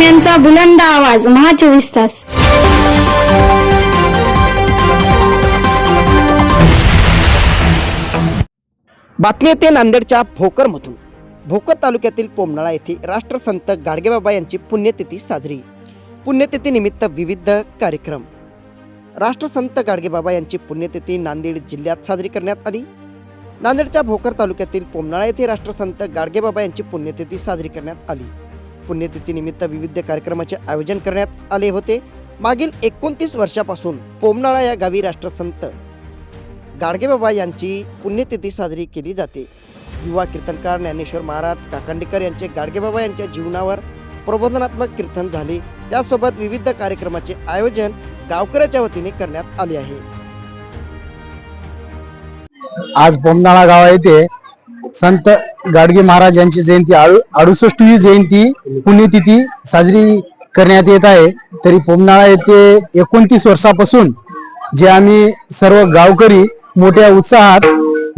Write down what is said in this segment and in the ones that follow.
बातम्यांचा बुलंद आवाज महा चोवीस तास. बातमी येते नांदेडच्या भोकरमधून. भोकर तालुक्यातील पोमनाळा येथे राष्ट्रसंत गाडगेबाबा यांची पुण्यतिथी साजरी. पुण्यतिथीनिमित्त विविध कार्यक्रम. राष्ट्रसंत गाडगेबाबा यांची पुण्यतिथी नांदेड जिल्ह्यात साजरी करण्यात आली. नांदेडच्या भोकर तालुक्यातील पोमनाळा येथे राष्ट्रसंत गाडगेबाबा यांची पुण्यतिथी साजरी करण्यात आली. पुण्यतिथीनिमित्त विविध कार्यक्रमाचे आयोजन करण्यात आले होते. मागील एकोणतीस वर्षापासून पोमनाळा या गावी राष्ट्रसंत गाडगेबाबा यांची पुण्यतिथी साजरी केली जाते. युवा कीर्तनकार ज्ञानेश्वर महाराज काकंडीकर यांचे गाडगेबाबा यांच्या जीवनावर प्रबोधनात्मक कीर्तन झाले. त्यासोबत विविध कार्यक्रमाचे आयोजन गावकऱ्याच्या वतीने करण्यात आले आहे. आज बोमनाळा गावा येथे संत गाडगे महाराज यांची जयंती अडुसष्टवी जयंती पुण्यतिथी साजरी करण्यात येत आहे. तरी पोमनाळा येथे एकोणतीस वर्षापासून जे आम्ही सर्व गावकरी मोठ्या उत्साहात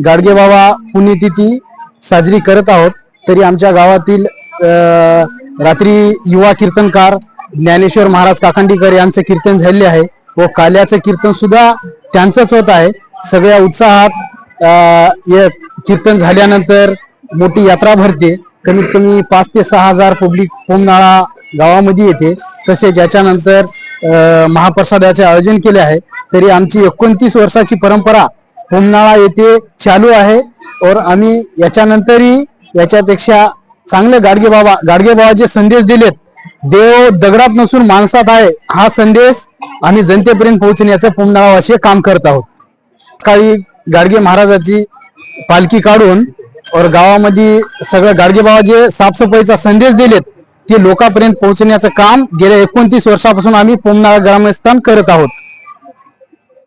गाडगे बाबा पुण्यतिथी साजरी करत आहोत. तरी आमच्या गावातील रात्री युवा कीर्तनकार ज्ञानेश्वर महाराज काकांडीकर यांचं कीर्तन झालेले आहे व काल्याचं कीर्तन सुद्धा त्यांचंच होत आहे. सगळ्या उत्साहात अ, कीर्तन झाल्यानंतर मोठी यात्रा भरते. कमीत कमी पाच ते सहा हजार पब्लिक पोमनाळा गावामध्ये येते. तसेच याच्यानंतर महाप्रसादाचे आयोजन केले आहे. तरी आमची एकोणतीस वर्षाची परंपरा पोमनाळा येथे चालू आहे. और आम्ही याच्यानंतरही याच्यापेक्षा चांगले गाडगे बाबा गाडगे बाबा जे संदेश दिलेत. देव दगडात नसून माणसात आहे हा संदेश आम्ही जनतेपर्यंत पोहोचण्याचं पोमनाळावाशी काम करत आहोत. सकाळी गाडगे महाराजाची पालखी काढून और गावामध्ये सगळं गाडगेबाबा जे साफसफाईचा संदेश दिलेत ते लोकांपर्यंत पोहोचण्याचं काम गेल्या एकोणतीस वर्षापासून आम्ही पोमनाळा ग्रामस्थान करत आहोत.